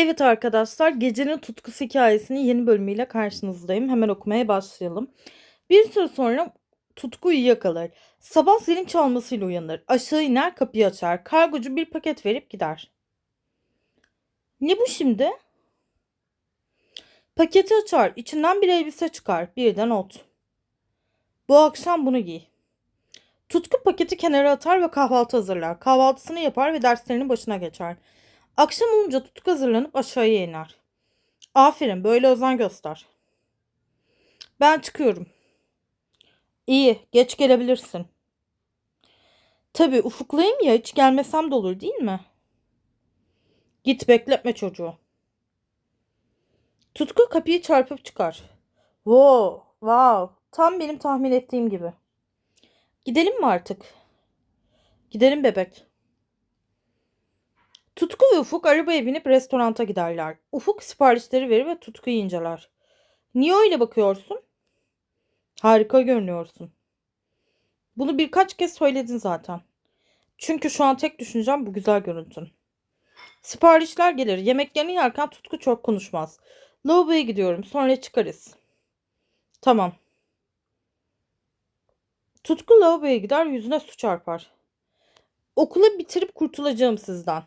Evet arkadaşlar, Gecenin Tutkusu hikâyesinin yeni bölümüyle karşınızdayım. Hemen okumaya başlayalım. Bir süre sonra Tutku uyuyakalır. Sabah zilin çalmasıyla uyanır. Aşağı iner, kapıyı açar. Kargocu bir paket verip gider. Ne bu şimdi? Paketi açar. İçinden bir elbise çıkar. Bir de not. Bu akşam bunu giy. Tutku paketi kenara atar ve kahvaltı hazırlar. Kahvaltısını yapar ve derslerinin başına geçer. Akşam olunca Tutku hazırlanıp aşağıya iner. Aferin, böyle özen göster. Ben çıkıyorum. İyi, geç gelebilirsin. Tabii ufuklayayım ya, hiç gelmesem de olur değil mi? Git bekletme çocuğu. Tutku kapıyı çarpıp çıkar. Wow, wow, tam benim tahmin ettiğim gibi. Gidelim mi artık? Gidelim bebek. Tutku ve Ufuk arabaya binip restoranta giderler. Ufuk siparişleri verir ve Tutku'yu inceler. Niye öyle bakıyorsun? Harika görünüyorsun. Bunu birkaç kez söyledin zaten. Çünkü şu an tek düşüncem bu güzel görüntün. Siparişler gelir. Yemeklerini yerken Tutku çok konuşmaz. Lavaboya gidiyorum. Sonra çıkarız. Tamam. Tutku lavaboya gider yüzüne su çarpar. Okulu bitirip kurtulacağım sizden.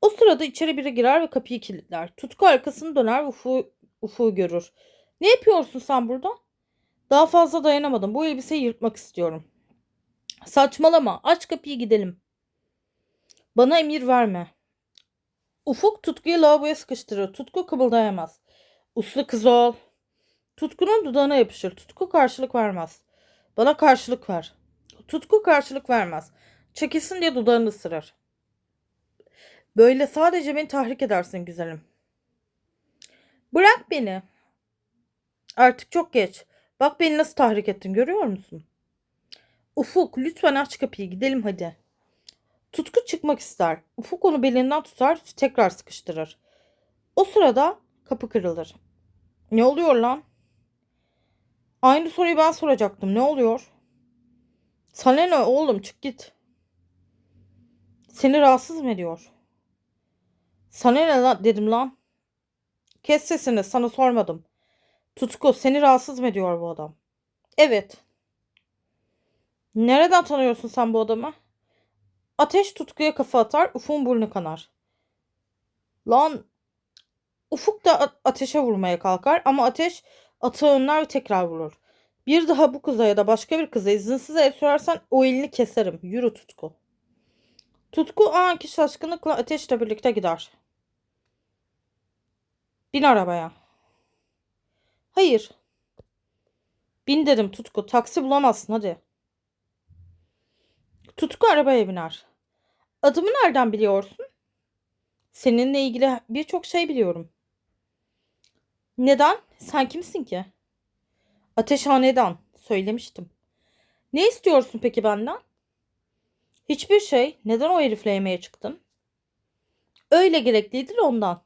O sırada içeri biri girer ve kapıyı kilitler. Tutku arkasını döner ve Ufuk'u Ufuk'u görür. Ne yapıyorsun sen burada? Daha fazla dayanamadım. Bu elbiseyi yırtmak istiyorum. Saçmalama. Aç kapıyı gidelim. Bana emir verme. Ufuk Tutku'yu lavaboya sıkıştırır. Tutku kıpıldayamaz. Uslu kız ol. Tutku'nun dudağına yapışır. Tutku karşılık vermez. Bana karşılık ver. Tutku karşılık vermez. Çekilsin diye dudağını ısırır. Böyle sadece beni tahrik edersin güzelim. Bırak beni. Artık çok geç. Bak beni nasıl tahrik ettin görüyor musun? Ufuk lütfen aç kapıyı gidelim hadi. Tutku çıkmak ister. Ufuk onu belinden tutar tekrar sıkıştırır. O sırada kapı kırılır. Ne oluyor lan? Aynı soruyu ben soracaktım. Ne oluyor? Sana ne oğlum çık git. Seni rahatsız mı ediyor? Sana ne lan dedim lan. Kes sesini sana sormadım. Tutku seni rahatsız mı ediyor bu adam? Evet. Nereden tanıyorsun sen bu adamı? Ateş tutkuya kafa atar, Ufuk'un burnu kanar. Lan Ufuk da ateşe vurmaya kalkar ama ateş atı önler ve tekrar vurur. Bir daha bu kıza ya da başka bir kıza izinsiz el sürersen o elini keserim. Yürü Tutku. Tutku o anki şaşkınlıkla ateşle birlikte gider. Bin arabaya. Hayır. Bin dedim Tutku. Taksi bulamazsın hadi. Tutku arabaya biner. Adımı nereden biliyorsun? Seninle ilgili birçok şey biliyorum. Neden? Sen kimsin ki? Ateşhaneden. Söylemiştim. Ne istiyorsun peki benden? Hiçbir şey. Neden o herifle yemeğe çıktın? Öyle gerekliydi ondan.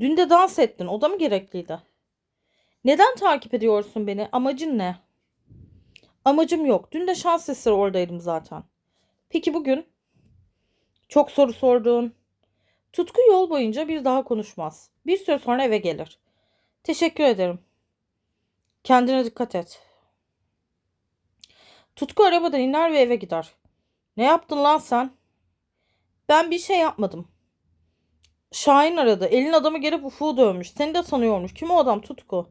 Dün de dans ettin. O da mı gerekliydi? Neden takip ediyorsun beni? Amacın ne? Amacım yok. Dün de şans eseri oradaydım zaten. Peki bugün? Çok soru sordun. Tutku yol boyunca bir daha konuşmaz. Bir süre sonra eve gelir. Teşekkür ederim. Kendine dikkat et. Tutku arabadan iner ve eve gider. Ne yaptın lan sen? Ben bir şey yapmadım. Şahin aradı. Elin adamı gelip Ufuk'u dövmüş. Seni de tanıyormuş. Kim o adam Tutku?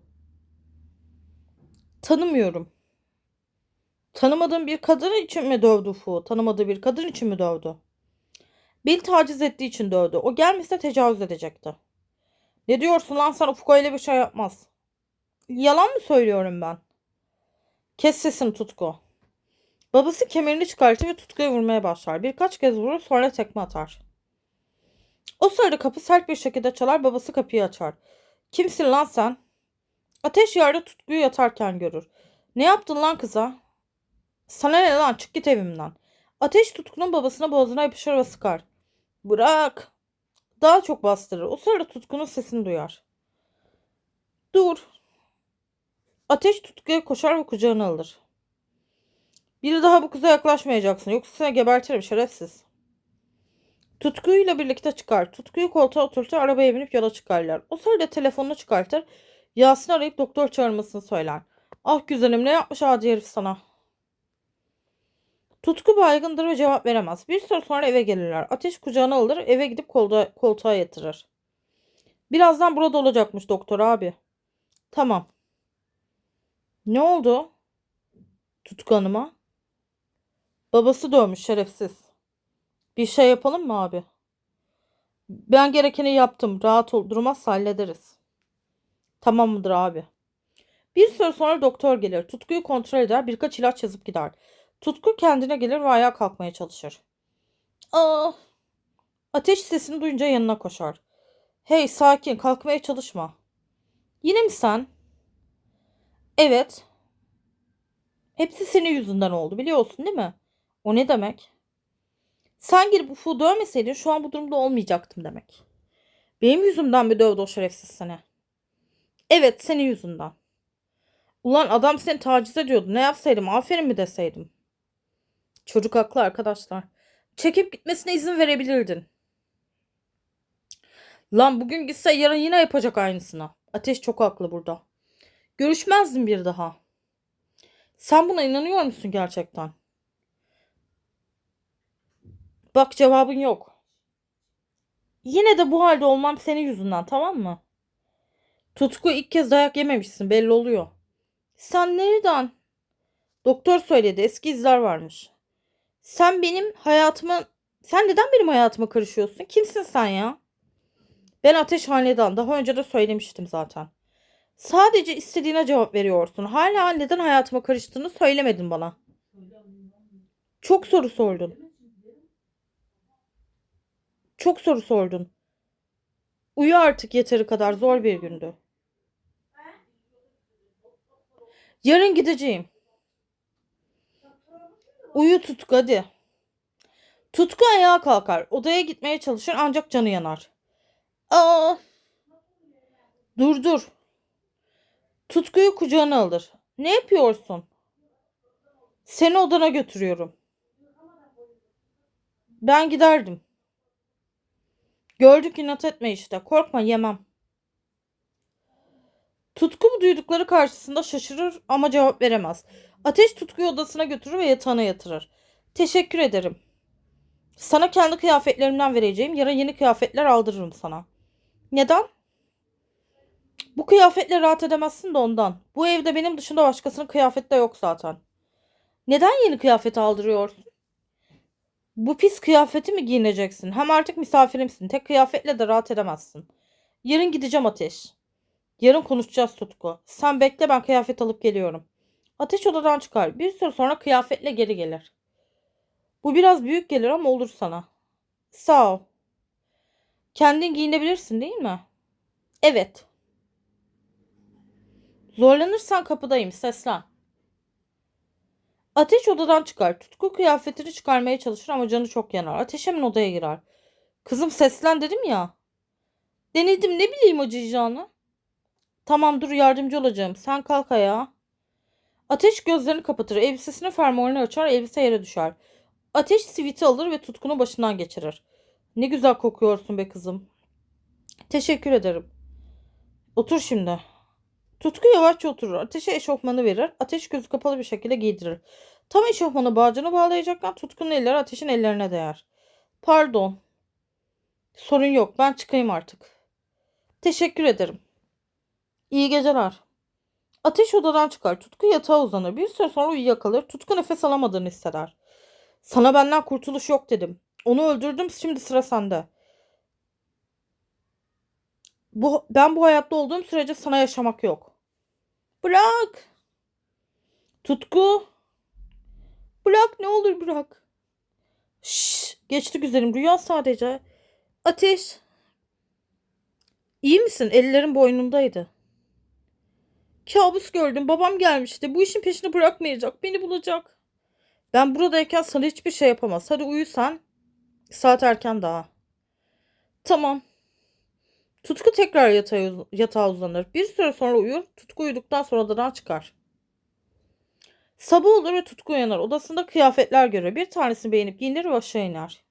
Tanımıyorum. Tanımadığın bir kadın için mi dövdü Ufuk'u? Tanımadığı bir kadın için mi dövdü? Bil taciz ettiği için dövdü. O gelmese tecavüz edecekti. Ne diyorsun lan sen Ufuk öyle bir şey yapmaz. Yalan mı söylüyorum ben? Kes sesini Tutku. Babası kemerini çıkartır ve Tutku'ya vurmaya başlar. Birkaç kez vurur sonra tekme atar. O sırada kapı sert bir şekilde çalar babası kapıyı açar. Kimsin lan sen? Ateş yerde Tutku'yu yatarken görür. Ne yaptın lan kıza? Sana ne lan çık git evimden. Ateş Tutku'nun babasına boğazına yapışır ve sıkar. Bırak. Daha çok bastırır. O sırada Tutku'nun sesini duyar. Dur. Ateş Tutku'ya koşar ve kucağına alır. Bir daha bu kıza yaklaşmayacaksın. Yoksa seni gebertirim şerefsiz. Tutku'yla birlikte çıkar. Tutku'yu koltuğa oturtur, arabaya binip yola çıkarlar. O sırada telefonunu çıkartır. Yasin arayıp doktor çağırmasını söyler. Ah güzelim ne yapmış adi herif sana. Tutku baygındır ve cevap veremez. Bir süre sonra eve gelirler. Ateş kucağına alır, eve gidip koltuğa yatırır. Birazdan burada olacakmış doktor abi. Tamam. Ne oldu? Tutku Hanım'a. Babası dövmüş şerefsiz. Bir şey yapalım mı abi? Ben gerekeni yaptım. Rahat ol. Durmazsa hallederiz. Tamam mıdır abi? Bir süre sonra doktor gelir. Tutkuyu kontrol eder. Birkaç ilaç yazıp gider. Tutku kendine gelir ve ayağa kalkmaya çalışır. Aa! Ateş sesini duyunca yanına koşar. Hey sakin kalkmaya çalışma. Yine mi sen? Evet. Hepsi senin yüzünden oldu biliyorsun değil mi? O ne demek? Sen girip Ufuk'u dövmeseydin şu an bu durumda olmayacaktım demek. Benim yüzümden mi dövdü o şerefsiz seni? Evet senin yüzünden. Ulan adam seni taciz ediyordu. Ne yapsaydım? Aferin mi deseydim? Çocuk haklı arkadaşlar. Çekip gitmesine izin verebilirdin. Lan bugün gitse yarın yine yapacak aynısını. Ateş çok haklı burada. Görüşmezdim bir daha. Sen buna inanıyor musun gerçekten? Bak cevabın yok. Yine de bu halde olmam senin yüzünden tamam mı? Tutku ilk kez dayak yememişsin belli oluyor. Sen nereden? Doktor söyledi eski izler varmış. Sen benim hayatıma... Sen neden benim hayatıma karışıyorsun? Kimsin sen ya? Ben Ateş Hanedan. Daha önce de söylemiştim zaten. Sadece istediğine cevap veriyorsun. Hala neden hayatıma karıştığını söylemedin bana. Çok soru sordun. Çok soru sordun. Uyu artık yeteri kadar zor bir gündü. Yarın gideceğim. Uyu Tutku hadi. Tutku ayağa kalkar. Odaya gitmeye çalışır ancak canı yanar. Aa! Dur dur. Tutkuyu kucağına alır. Ne yapıyorsun? Seni odana götürüyorum. Ben giderdim. Gördük inat etme işte. Korkma yemem. Tutku bu duydukları karşısında şaşırır ama cevap veremez. Ateş Tutku'yu odasına götürür ve yatağına yatırır. Teşekkür ederim. Sana kendi kıyafetlerimden vereceğim. Yarın yeni kıyafetler aldırırım sana. Neden? Bu kıyafetle rahat edemezsin de ondan. Bu evde benim dışında başkasının kıyafeti de yok zaten. Neden yeni kıyafet aldırıyorsun? Bu pis kıyafeti mi giyineceksin? Hem artık misafirimsin. Tek kıyafetle de rahat edemezsin. Yarın gideceğim Ateş. Yarın konuşacağız Tutku. Sen bekle ben kıyafet alıp geliyorum. Ateş odadan çıkar. Bir süre sonra kıyafetle geri gelir. Bu biraz büyük gelir ama olur sana. Sağ ol. Kendin giyinebilirsin değil mi? Evet. Zorlanırsan kapıdayım. Seslen. Ateş odadan çıkar. Tutku kıyafetini çıkarmaya çalışır ama canı çok yanar. Ateş hemen odaya girer. Kızım seslen dedim ya. Denedim ne bileyim acıyacağını. Tamam dur yardımcı olacağım. Sen kalk ayağa. Ateş gözlerini kapatır. Elbisesinin fermuarını açar. Elbise yere düşer. Ateş siviti alır ve tutkunu başından geçirir. Ne güzel kokuyorsun be kızım. Teşekkür ederim. Otur şimdi. Tutku yavaşça oturur. Ateşe eşofmanı verir. Ateş gözü kapalı bir şekilde giydirir. Tam eşofmanı bağcını bağlayacakken Tutku'nun elleri ateşin ellerine değer. Pardon. Sorun yok. Ben çıkayım artık. Teşekkür ederim. İyi geceler. Ateş odadan çıkar. Tutku yatağa uzanır. Bir süre sonra uyuyakalır. Tutku nefes alamadığını hisseder. Sana benden kurtuluş yok dedim. Onu öldürdüm. Şimdi sıra sende. Bu, ben bu hayatta olduğum sürece sana yaşamak yok. Bırak. Tutku. Bırak ne olur bırak. Şşş, geçti güzelim rüya sadece. Ateş. İyi misin? Ellerin boynundaydı. Kabus gördüm. Babam gelmişti. Bu işin peşini bırakmayacak. Beni bulacak. Ben buradayken sana hiçbir şey yapamaz. Hadi uyu sen. Saat erken daha. Tamam. Tutku tekrar yatağa, yatağa uzanır. Bir süre sonra uyur. Tutku uyuduktan sonra odadan çıkar. Sabah olur ve Tutku uyanır. Odasında kıyafetler görür. Bir tanesini beğenip giyinir ve aşağı iner.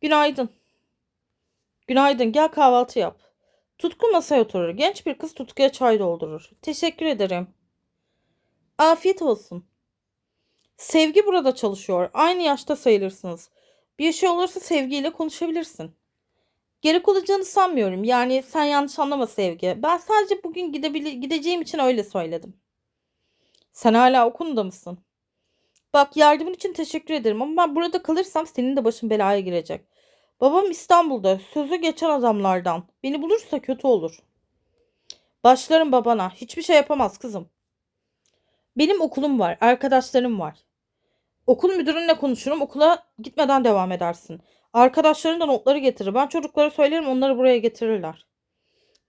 Günaydın. Günaydın. Gel kahvaltı yap. Tutku masaya oturur. Genç bir kız Tutku'ya çay doldurur. Teşekkür ederim. Afiyet olsun. Sevgi burada çalışıyor. Aynı yaşta sayılırsınız. Bir şey olursa sevgiyle konuşabilirsin. Gerek olacağını sanmıyorum. Yani sen yanlış anlama Sevgi. Ben sadece bugün gidebile gideceğim için öyle söyledim. Sen hala okulunda mısın? Bak yardımın için teşekkür ederim ama ben burada kalırsam senin de başın belaya girecek. Babam İstanbul'da. Sözü geçen adamlardan. Beni bulursa kötü olur. Başlarım babana. Hiçbir şey yapamaz kızım. Benim okulum var. Arkadaşlarım var. Okul müdürünle konuşurum. Okula gitmeden devam edersin. Arkadaşların da notları getirir. Ben çocuklara söylerim onları buraya getirirler.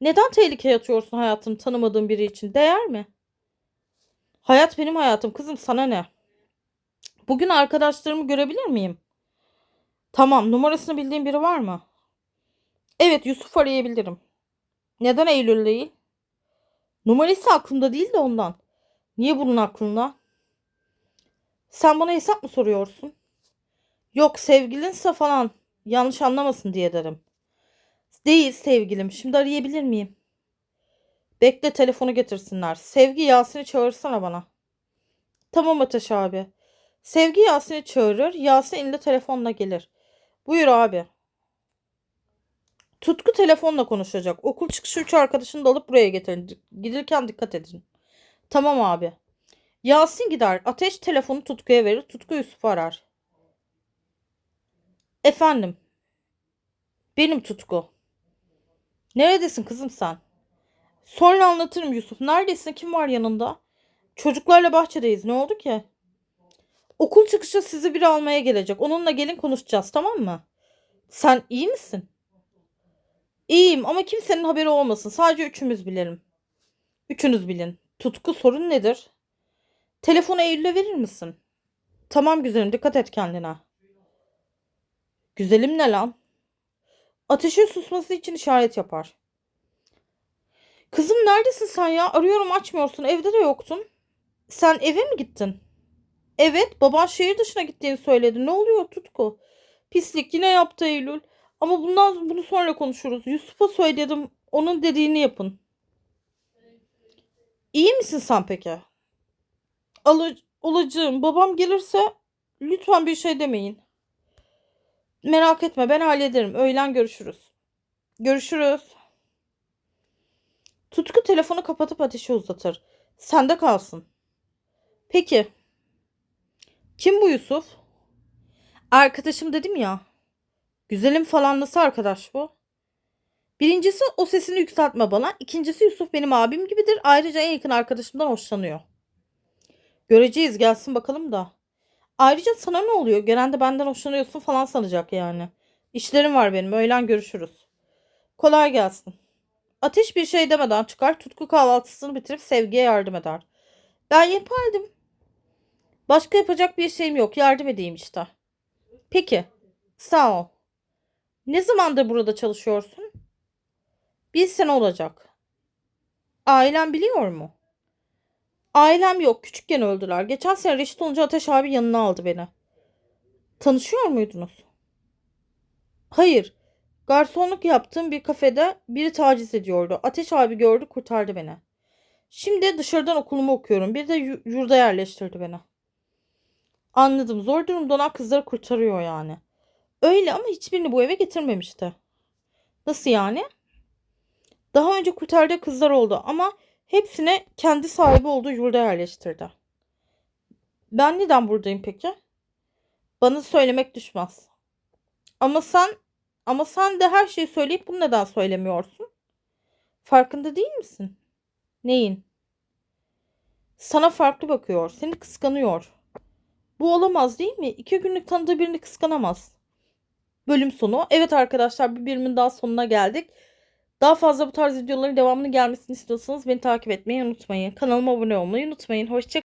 Neden tehlikeye atıyorsun hayatını tanımadığın biri için? Değer mi? Hayat benim hayatım kızım sana ne? Bugün arkadaşlarımı görebilir miyim? Tamam numarasını bildiğin biri var mı? Evet Yusuf arayabilirim. Neden Eylül değil? Numarası aklımda değil de ondan. Niye bunun aklında? Sen bana hesap mı soruyorsun? Yok sevgilinse falan yanlış anlamasın diye derim. Değil sevgilim. Şimdi arayabilir miyim? Bekle telefonu getirsinler. Sevgi Yasin'i çağırsana bana. Tamam Ateş abi. Sevgi Yasin'i çağırır. Yasin elinde telefonla gelir. Buyur abi. Tutku telefonla konuşacak. Okul çıkışı üç arkadaşını da alıp buraya getirin. Giderken dikkat edin. Tamam abi. Yasin gider. Ateş telefonu Tutku'ya verir. Tutku Yusuf'u arar. Efendim. Benim Tutku. Neredesin kızım sen? Sonra anlatırım Yusuf. Neredesin? Kim var yanında? Çocuklarla bahçedeyiz. Ne oldu ki? Okul çıkışı sizi biri almaya gelecek. Onunla gelin konuşacağız tamam mı? Sen iyi misin? İyiyim ama kimsenin haberi olmasın. Sadece üçümüz bilelim. Üçünüz bilin. Tutku sorun nedir? Telefonu Eylül'e verir misin? Tamam güzelim dikkat et kendine. Güzelim ne lan? Ateşin susması için işaret yapar. Kızım neredesin sen ya? Arıyorum açmıyorsun. Evde de yoktun. Sen eve mi gittin? Evet, baban şehir dışına gittiğini söyledi. Ne oluyor Tutku? Pislik yine yaptı Eylül. Ama bundan bunu sonra konuşuruz. Yusuf'a söyledim. Onun dediğini yapın. İyi misin sen peki? Alı, olacağım. Babam gelirse lütfen bir şey demeyin. Merak etme ben hallederim. Öğlen görüşürüz. Görüşürüz. Tutku telefonu kapatıp ateşi uzatır. Sende kalsın. Peki. Kim bu Yusuf? Arkadaşım dedim ya. Güzelim falan nasıl arkadaş bu? Birincisi o sesini yükseltme bana. İkincisi Yusuf benim abim gibidir. Ayrıca en yakın arkadaşımdan hoşlanıyor. Göreceğiz gelsin bakalım da. Ayrıca sana ne oluyor? Gelen de benden hoşlanıyorsun falan sanacak yani. İşlerim var benim. Öğlen görüşürüz. Kolay gelsin. Ateş bir şey demeden çıkar. Tutku kahvaltısını bitirip Sevgi'ye yardım eder. Ben yapardım. Başka yapacak bir şeyim yok. Yardım edeyim işte. Peki. Sağ ol. Ne zamandır burada çalışıyorsun? Bir sene olacak. Ailem biliyor mu? Ailem yok. Küçükken öldüler. Geçen sene reşit olunca Ateş abi yanına aldı beni. Tanışıyor muydunuz? Hayır. Garsonluk yaptığım bir kafede biri taciz ediyordu. Ateş abi gördü kurtardı beni. Şimdi dışarıdan okulumu okuyorum. Bir de yu- yurda yerleştirdi beni. Anladım. Zor durumda olan kızları kurtarıyor yani. Öyle ama hiçbirini bu eve getirmemişti. Nasıl yani? Daha önce kurtardığı kızlar oldu ama hepsine kendi sahibi olduğu yurda yerleştirdi. Ben neden buradayım peki? Bana söylemek düşmez. Ama sen ama sen de her şeyi söyleyip bunu neden söylemiyorsun? Farkında değil misin? Neyin? Sana farklı bakıyor. Seni kıskanıyor. Bu olamaz değil mi? İki günlük tanıdığı birini kıskanamaz. Bölüm sonu. Evet arkadaşlar bir bölümün daha sonuna geldik. Daha fazla bu tarz videoların devamını gelmesini istiyorsanız beni takip etmeyi unutmayın. Kanalıma abone olmayı unutmayın. Hoşçakalın.